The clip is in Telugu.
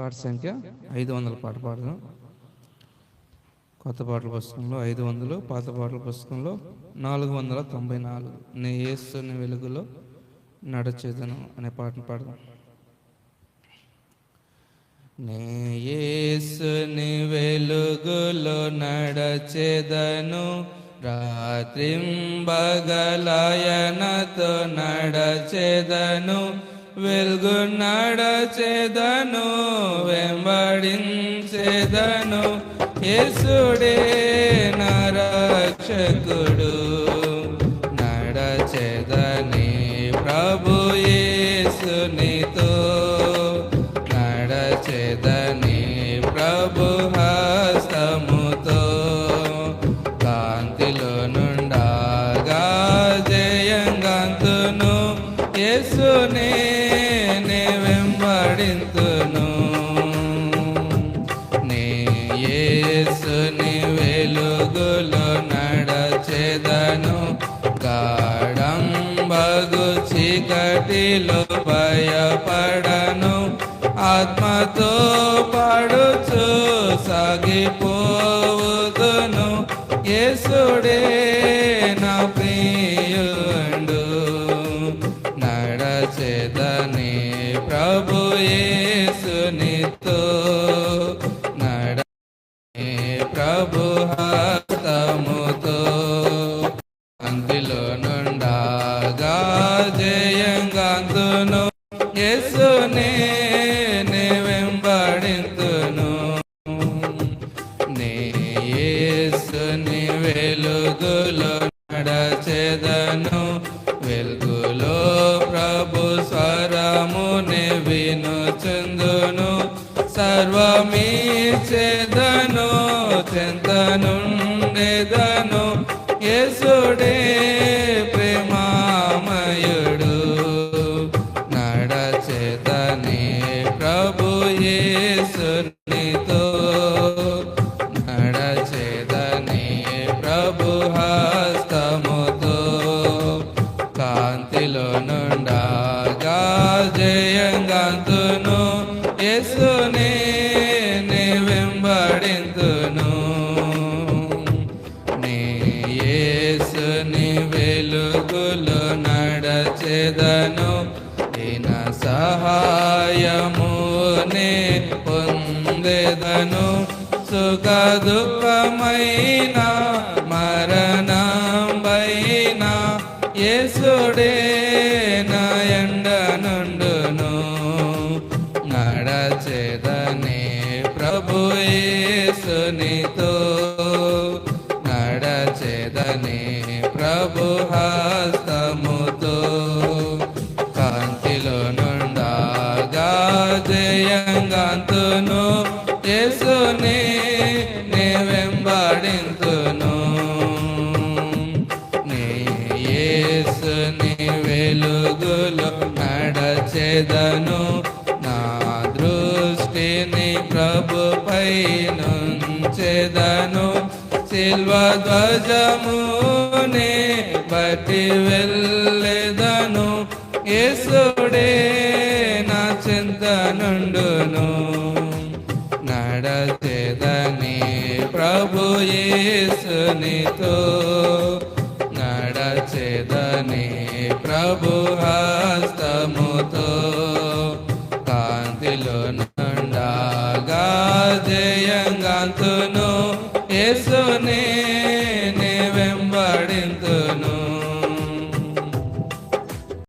పాట సంఖ్య ఐదు వందల పాట పాడదాం. కొత్త పాటల పుస్తకంలో ఐదు వందలు పాత పాటల పుస్తకంలో నాలుగు వందల తొంభై నాలుగు. నే యేసుని వెలుగులో నడచేదను అనే పాటను పాడదాం. నే ఏసుని వెలుగులో నడచెదను రాత్రింబగలయనతో నడచేదను వెలుగు నడచెదను వెంబడించెదను. యేసుడే నరక్షకుడు నడచేదని ప్రభు యేసునితో. నడచేదని ప్రభు హస్తముతో. కాంతిలో నుండగా జయంగాంతును యేసునే నే వెంబడింతును. నే యేసుని వెలుగులో నడచెదను. గాఢం చీకటిలో భయపడను. ఆత్మతో పాడుచు సాగిపోవుదును. యేసుడే నడచెదని ప్రభు సునితో నడ ప్రభు హస్తముతో అంతిలో నుండగా జయంగాంతును యేసునే వెంబడింతును. నే యేసుని వెలుగులో నడచెదను. సర్వమీచేదను చెంతనుండెదను. యేసుడే ప్రేమామయుడు నడచేతని ప్రభు యేసునితో. నడచేతని ప్రభు హస్తముతో యేసుని వెలుగులో నడచెదను. ఈన సహాయము నే పొందెదను. సుఖ దుఃఖమైన మరణంబైన యేసుడే నా ఎండ నుండును నడచెదని ప్రభు యేసునితో. ప్రభు హస్తముతో కాంతిలో నుండగా జయంగాంతును యేసునే నే వెంబడింతును. నే యేసుని వెలుగులో నడచెదను. నా దృష్టిని ప్రభుపై నుంచెదను. శిల్వ ధ్వజమునే బట్టి వెళ్ళెదను. యేసుడే నా చింత నుండును. నడచెదని ప్రభు యేసునితో నడచేదని ప్రభు హస్తముతో. కాంతిలో నుండగా జయంగాంతును యేసునే నే వెంబడింతును